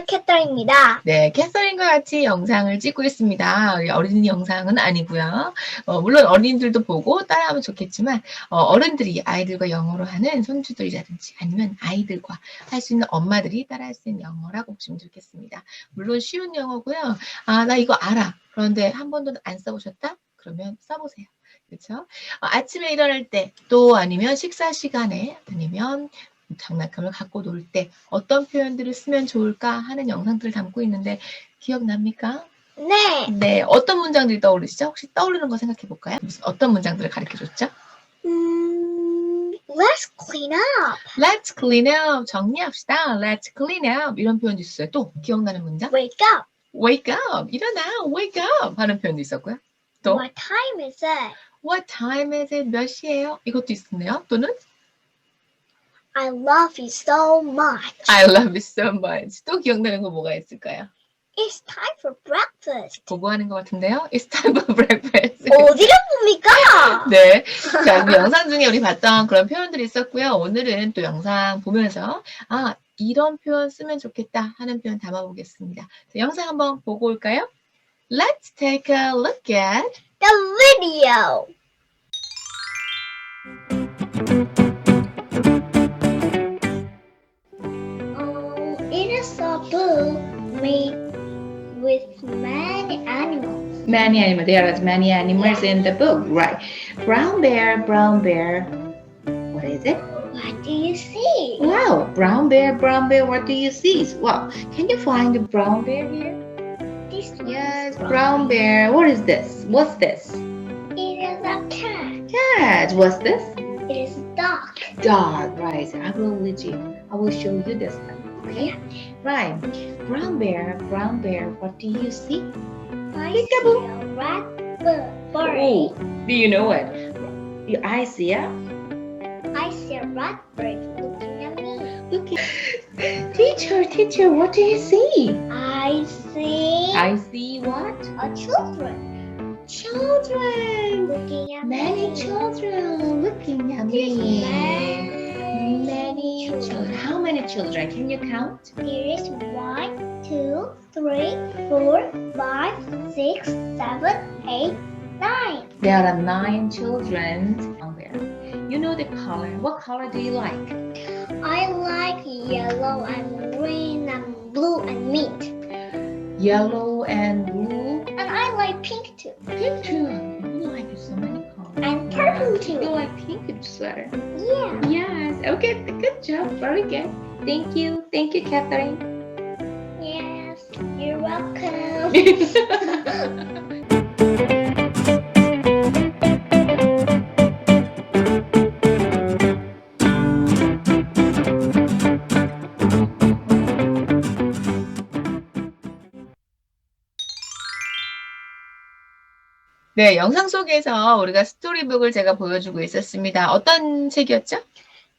캣더입니다. 네, 캐서린과 같이 영상을 찍고 있습니다. 어린이 영상은 아니고요. 어, 물론 어린이들도 보고 따라하면 좋겠지만 어, 른들이 아이들과 영어로 하는 손주들이라든지 아니면 아이들과 할 수 있는 엄마들이 따라할 수 있는 영어라고 보시면 좋겠습니다. 물론 쉬운 영어고요. 아, 나 이거 알아. 그런데 한 번도 안 써보셨다? 그러면 써보세요. 그렇죠? 어, 아침에 일어날 때, 또 아니면 식사 시간에, 아니면 장난감을 갖고 놀 때 어떤 표현들을 쓰면 좋을까 하는 영상들을 담고 있는데 기억납니까? 네. 네, 어떤 문장들이 떠오르시죠? 혹시 떠오르는 거 생각해 볼까요? 어떤 문장들을 가르쳐 줬죠? 음, let's clean up. Let's clean up. 정리합시다. Let's clean up. 이런 표현도 있어요. 또 기억나는 문장? Wake up. Wake up. 일어나. Wake up. 하는 표현도 있었고요. 또 What time is it? What time is it? 몇 시예요? 이것도 있었네요. 또는 I love you so much. I love you so much. 또 기억나는 거 뭐가 있을까요? It's time for breakfast. 보고 하는 것 같은데요. It's time for breakfast. 어디가 봅니까? 네. 자, 그 영상 중에 우리 봤던 그런 표현들이 있었고요. 오늘은 또 영상 보면서, 아, 이런 표현 쓰면 좋겠다 하는 표현 담아보겠습니다. 자, 영상 한번 보고 올까요? Let's take a look at The video. Many animals. There are many animals in the book, right? Brown bear, brown bear. What is it? What do you see? Wow, brown bear, brown bear, what do you see? Wow, can you find the brown bear here? This Yes, is brown bear. What is this? What's this? It is a cat. Cat. What's this? It is a dog. Dog. Right. I will lead you. I will show you this one. Okay. Right. Brown bear. Brown bear. What do you see? I Peekaboo. see a rat bird. bird. Oh, do you know it? Your eyes see? I see a rat bird looking at me. Look. Teacher, teacher, what do you see? I see I see what? a children Children. looking at Many me. children looking at me. Many Many children. How many children? Can you count? Here is one, two, three, four, five, six, seven, eight, nine. There are nine children on there. You know the color. What color do you like? I like yellow and green and blue and mint. Yellow and blue. And I like pink too. Pink too. You like so many colors. And purple too. You like pink sweater. Yeah. Yes. Okay. Good job. Very good. Thank you. Thank you, Catherine. 네, 영상 속에서 우리가 스토리북을 제가 보여주고 있었습니다. 어떤 책이었죠?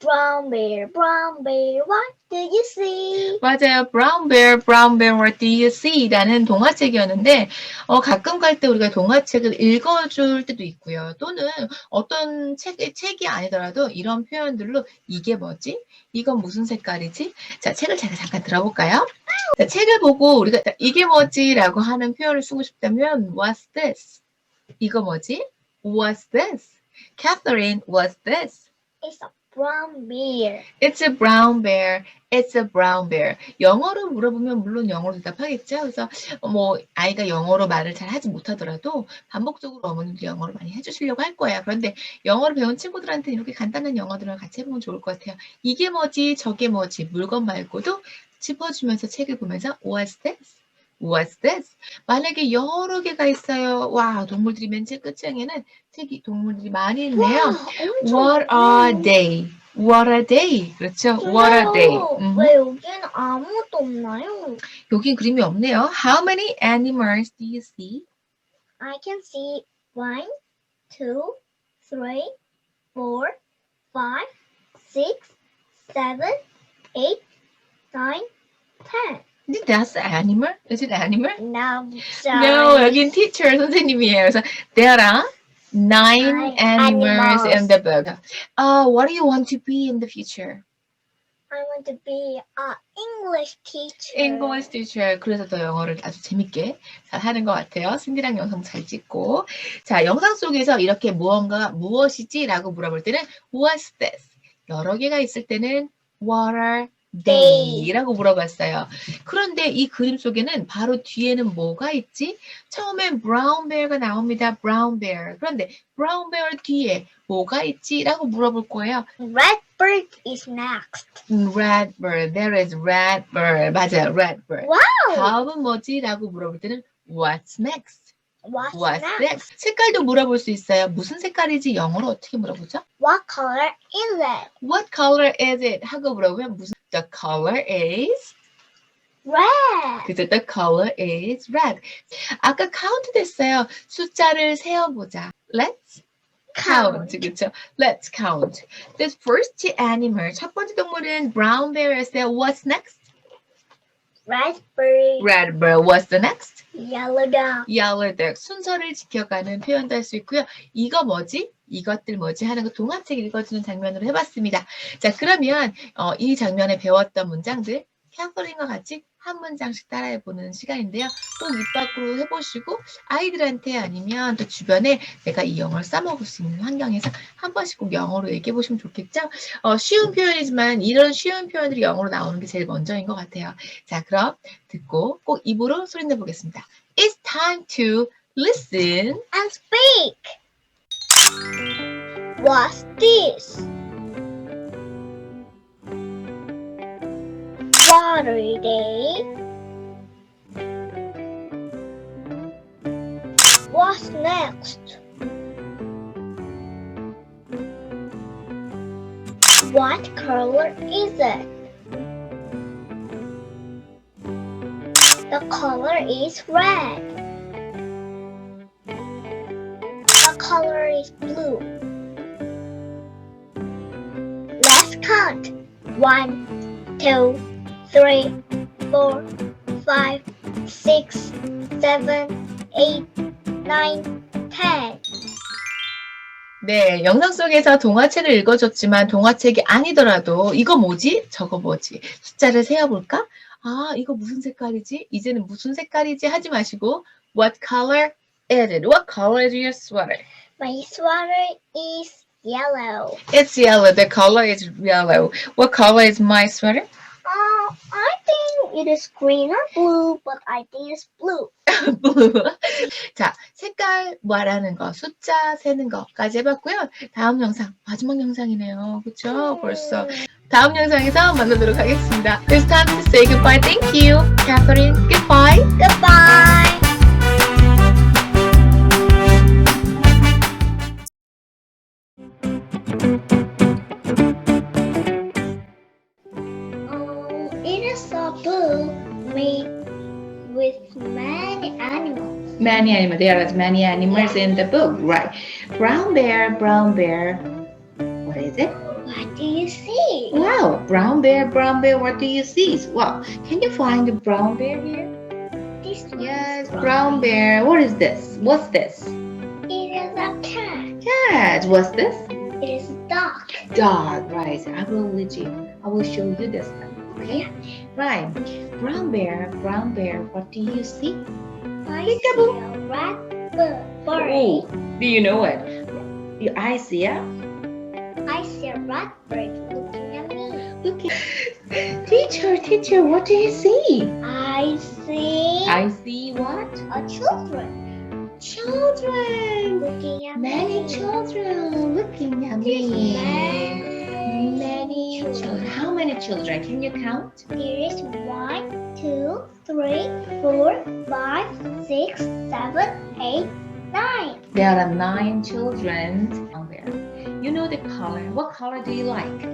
Brown bear, brown bear, what do you see? 맞아요. Brown Bear, Brown Bear, What Do You See? 라는 동화책이었는데, 어, 가끔 갈 때 우리가 동화책을 읽어줄 때도 있고요. 또는 어떤 책, 책이 아니더라도 이런 표현들로 이게 뭐지? 이건 무슨 색깔이지? 자, 책을 제가 잠깐 들어볼까요? 자, 책을 보고 우리가 이게 뭐지? 라고 하는 표현을 쓰고 싶다면, What's this? 이거 뭐지? What's this? Catherine, what's this? It's a brown bear. It's a brown bear. It's a brown bear. 영어로 물어보면 물론 영어로 대답하겠죠. 그래서 뭐 아이가 영어로 말을 잘 하지 못하더라도 반복적으로 어머님도 영어를 많이 해주시려고 할 거예요. 그런데 영어를 배운 친구들한테 이렇게 간단한 영어들을 같이 해보면 좋을 것 같아요. 이게 뭐지? 저게 뭐지? 물건 말고도 짚어주면서 책을 보면서 What's this? What's this? 만약에 여러 개가 있어요. 와, 동물들이 맨책 끝장에는 책이 동물들이 많이 있네요. What are they? What are they? 그렇죠? What are they? 근데요, 음. 왜 여기는 아무것도 없나요? 여기 그림이 없네요. How many animals do you see? I can see one, two, three, four, five, six, seven, eight, nine, ten. Is that animal? Is it animal? No, No, 여긴 teacher 선생님이에요. 그래서 there are nine Nine animals in the book. Uh, what do you want to be in the future? I want to be a English teacher. English teacher. 그래서 더 영어를 아주 재밌게 잘 하는 것 같아요. 신디랑 영상 잘 찍고. 자, 영상 속에서 이렇게 무언가, 무엇이지? 라고 물어볼 때는 What's this? 여러 개가 있을 때는 What are they? 라고 물어봤어요. 그런데 이 그림 속에는 바로 뒤에는 뭐가 있지? 처음엔 brown bear가 나옵니다. brown bear. 그런데 brown bear 뒤에 뭐가 있지? 라고 물어볼 거예요. Red bird is next. red bird. There is red bird. 맞아요. red bird. Wow. 다음은 뭐지? 라고 물어볼 때는 what's next? What's, what's next? next? 색깔도 물어볼 수 있어요. 무슨 색깔이지? 영어로 어떻게 물어보죠? What color is it? What color is it? 하고 물어보면 무슨 The color is Red. 그죠? The color is red. 아까 count 됐어요. 숫자를 세어보자. Let's count. 그쵸? Let's count. The first animal. 첫 번째 동물은 brown bear였어요. What's next? Red bird. Red bird. What's the next? Yellow dog. yellow duck 순서를 지켜가는 표현도 할 수 있고요. 이거 뭐지? 이것들 뭐지? 하는 거 동화책 읽어주는 장면으로 해봤습니다. 자 그러면 어, 이 장면에 배웠던 문장들 캐서린과 같이 한 문장씩 따라해보는 시간인데요. 꼭 입 밖으로 해보시고 아이들한테 아니면 또 주변에 내가 이 영어를 써먹을 수 있는 환경에서 한 번씩 꼭 영어로 얘기해보시면 좋겠죠? 어, 쉬운 표현이지만 이런 쉬운 표현들이 영어로 나오는 게 제일 먼저인 것 같아요. 자 그럼 듣고 꼭 입으로 소리 내보겠습니다. It's time to listen. And speak. What's this? Are they? What's next? What color is it? The color is red. The color is blue. Let's count. One, two, three, four, five, six, seven, eight, nine, ten. 네, 영상 속에서 동화책을 읽어줬지만 동화책이 아니더라도 이거 뭐지? 저거 뭐지? 숫자를 세어볼까? 아, 이거 무슨 색깔이지? 이제는 무슨 색깔이지? 하지 마시고 What color is it? What color is your sweater? My sweater is yellow. It's yellow. The color is yellow. What color is my sweater? Uh, I think it is green or blue, but I think it's blue. blue. 자, 색깔 말하는 거, 숫자 세는 거까지 해봤고요. 다음 영상, 마지막 영상이네요. 그쵸? 벌써. 다음 영상에서 만나도록 하겠습니다. It's time to say goodbye. Thank you, Catherine. Goodbye. Goodbye. Many animals. There are many animals in the book, right? Brown bear, brown bear. What is it? What do you see? Wow, brown bear, brown bear. What do you see? Wow, can you find the brown bear here? This Yes, is brown bear. What is this? What's this? It is a cat. Cat. What's this? It is a dog. Dog. Right. I will lead you. I will show you this one. Okay. Right. Brown bear, brown bear. What do you see? I Peekaboo. see a rat bird. bird. Oh, do you know it? Eyes, yeah. I see a rat bird looking at me. Look at teacher, teacher. What do you see? I see I see what? a children Children. looking at Many me. children looking at me. Many Many children. How many children? Can you count? There is one, two, three, four, five, six, seven, eight, nine. There are nine children on there. You know the color. What color do you like?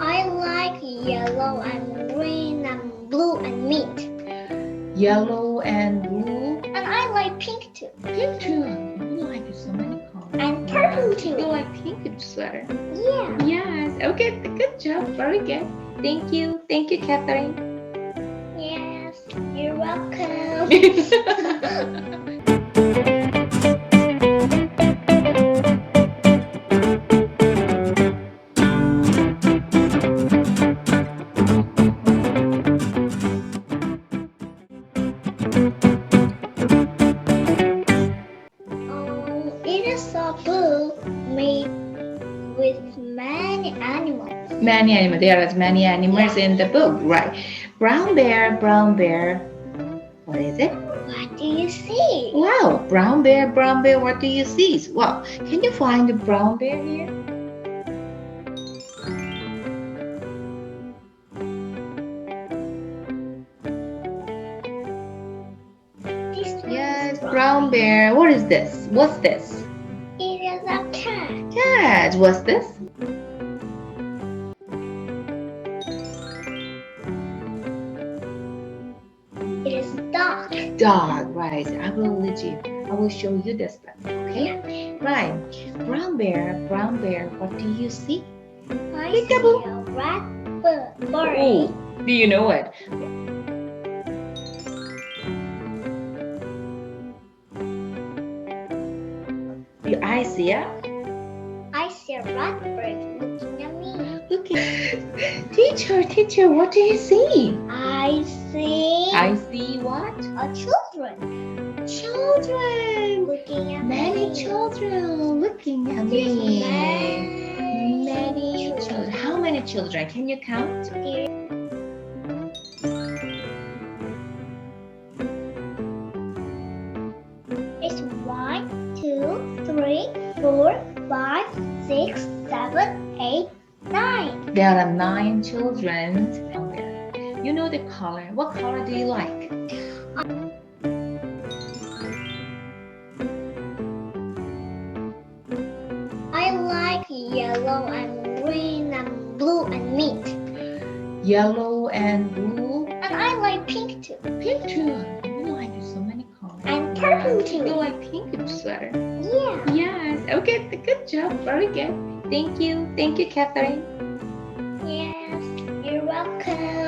I like yellow and green and blue and mint. Yellow and blue. And I like pink too. Pink too. You like so many colors. And purple too. You like pink sweater. Yeah. Yes. Okay. Good job. Very good. Thank you. Thank you, Catherine welcome. many animals. There are many animals yeah. in the book, right? Brown bear, brown bear, what is it? What do you see? Wow, brown bear, brown bear. What do you see? Wow, can you find the brown bear here? Yes, brown bear. What is this? What's this? It is a cat. Cat. What's this? Dog. Dog. Right. I will lead you. I will show you the stuff. Okay. Right. Brown bear, brown bear. What do you see? I Peekaboo. see a rat bird. bird. Oh, do you know it? You I see it? I see a rat bird looking at me. Look at Teacher, teacher, what do you see? I see I see what? a children Children. looking at Many me. children looking at There's me. many, Many children. How many children? Can you count? It's one, two, three, four, five, six, seven, eight, nine. There are nine children. You know the color. What color do you like? I like yellow and green and blue and mint. Yellow and blue. And I like pink too. Pink too. You know I do so many colors. And purple too. You like pink sweater? Yeah. Yes. Okay. Good job. Very good. Thank you. Thank you, Catherine. Yes.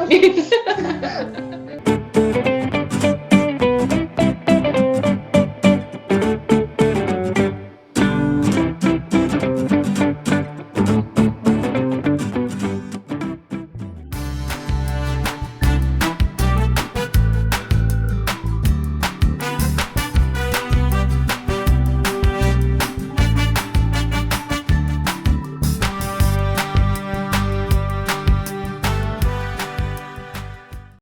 вами.